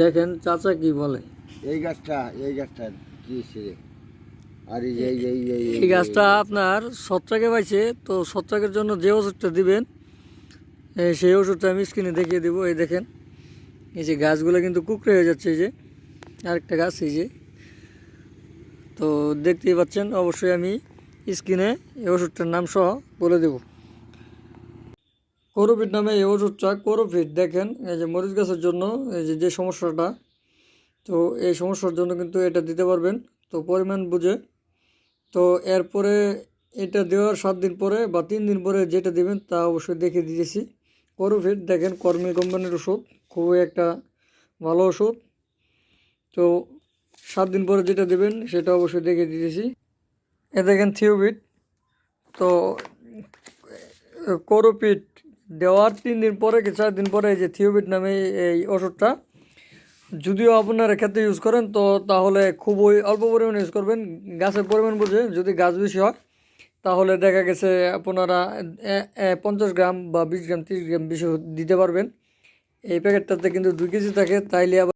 দেখেন চাচা কি বলে? এই গাছটা এই গাছটা আর এই এই এই এই গাছটা আপনার ছত্রাকে পাইছে তো ছত্রাকের জন্য যে ওষুধটা দিবেন সেই ওষুধটা আমি স্ক্রিনে দেখিয়ে দেবো। এই দেখেন এই যে গাছগুলো কিন্তু কুকড়ে হয়ে যাচ্ছে এই যে আরেকটা গাছ এই যে। তো দেখতেই পাচ্ছেন অবশ্যই আমি স্ক্রিনে এই ওষুধটার নাম সহ বলে দেব। কোরোফিট নামে এই ওষুধটা কোরোফিট দেখেন, এই যে মরিচ গাছের জন্য, এই যে যে সমস্যাটা, তো এই সমস্যার জন্য কিন্তু এটা দিতে পারবেন। তো পরিমাণ বুঝে, তো এরপরে এটা দেওয়ার সাত দিন পরে বা তিন দিন পরে যেটা দেবেন তা অবশ্যই দেখে দিয়েছি করোফিট দেখেন, কর্মী কোম্পানির ওষুধ, খুবই একটা ভালো ওষুধ। তো সাত দিন পরে যেটা দেবেন, সেটা অবশ্যই দেখে দিয়েছি এ দেখেন থিওবিট, তো কোরোপিট দেওয়ার তিন দিন পরে কি চার দিন পরে এই যে থিওবিট নামে এই ওষুধটা, যদিও আপনারা ক্ষেত্রে ইউজ করেন, তো তাহলে খুবই অল্প পরিমাণে ইউজ করবেন। গাছের পরিমাণ বুঝে যদি গাছ বেশি হয়, তাহলে দেখা গেছে আপনারা পঞ্চাশ গ্রাম বা বিশ গ্রাম, তিরিশ গ্রাম বেশি দিতে পারবেন। এই প্যাকেটটাতে কিন্তু দুই কেজি থাকে, তাইলে আবার